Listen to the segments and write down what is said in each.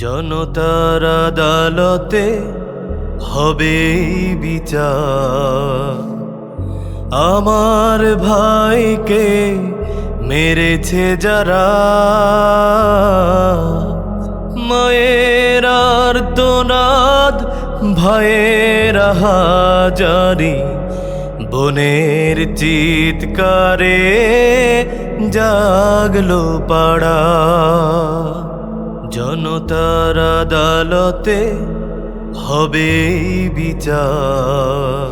জনতার আদালতে হবে বিচার। আমার ভাইকে মেরেছে যারা, মায়ের আর তোনাদ ভয়ের হাজারি, বনের চিৎকারে জাগলো পাড়া। জনতার আদালতে হবে বিচার।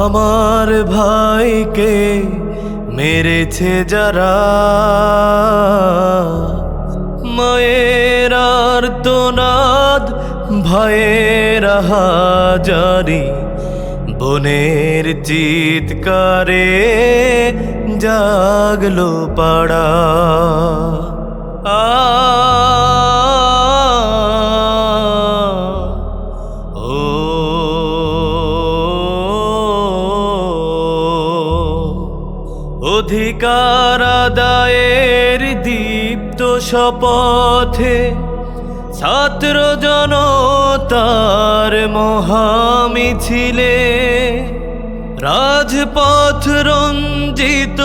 আমার ভাইকে মেরেছে যারা, মায়ের আর তোনাদ ভয়ের হাজারি, বনের চিৎকারে জাগলো পাড়া। অধিকার আদায়ের দীপ্ত শপথে ছাত্র জনতার মহামিছিলে রাজপথ রঞ্জিত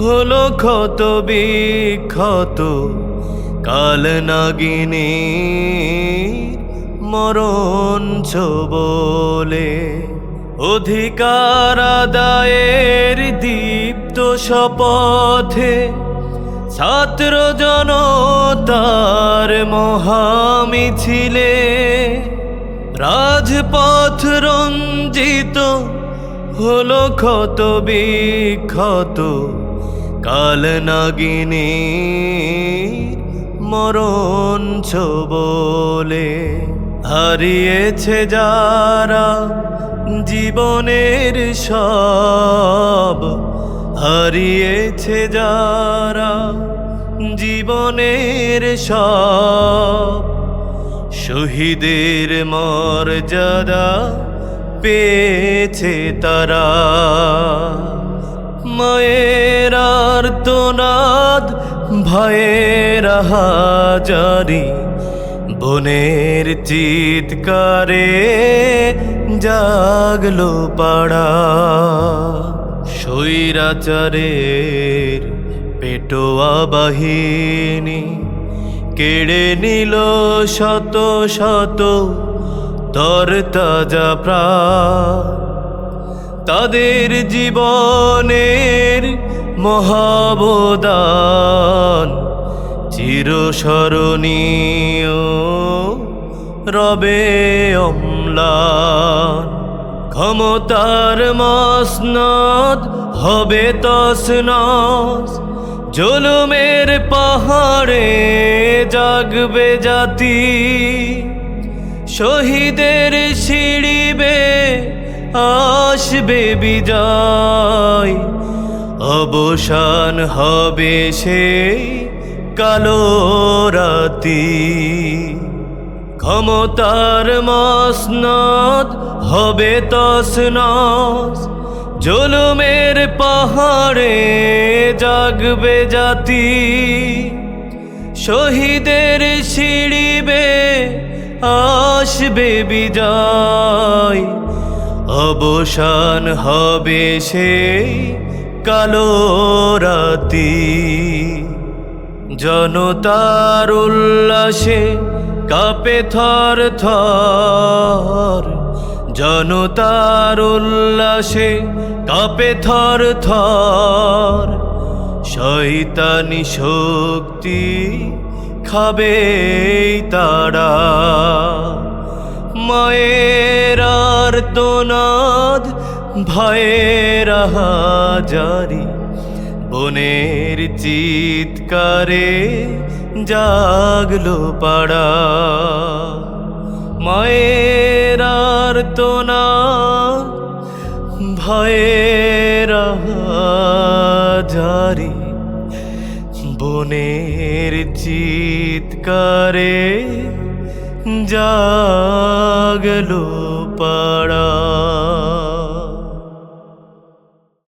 হলো ক্ষত বিক্ষত, কাল নাগিনী মরণ বলে অধিকার আদায়ের দীপ্ত শপথে, ছাত্র জনতার মহামিছিলে রাজপথ রঞ্জিত হলো ক্ষত বিক্ষত কাল নাগিনী, মরণ বলে হারিয়েছে যারা জীবনের সব, হারিয়েছে যারা জীবনের সব। শহীদের মর্যাদা পেয়েছে তারা। মায়ের আর তোনাদ ভয়ের হাজারি। বনের চিৎকারে জাগলো পাড়া। স্বৈরাচারের পেটোয়া বাহিনী কেড়ে নিল শত শত তর তাজা প্রাণ। তাদের জীবনের মহাবদান চিরস্মরণীয় রবে অম্লান। ক্ষমতার মসনদ হবে তসনস। জুলুমের পাহাড়ে জাগবে জাতি। শহীদের সিঁড়িবে আসবে বিজয়। অবসান হবে সেই কালো রাতি। ক্ষমতার মসনদ হবে তসনস। জুলুমের পাহাড়ে জাগবে জাতি। শহীদের সিঁড়িবে আসবে বিজয়। অবসান হবে সেই কালো রাতি। জনতার উল্লাসে কাপে থর থর। জনতার উল্লাসে কাপে থর থর। শৈতানি শক্তি খাবে তারা। মায়ের আর তোনাদ ভয়ের হাজারি বনের চিৎকারে জাগলো পাড়া। মায়ের আর তোনাদ ভয়ের হাজারি বনের চিৎকারে জাগলো पड़ा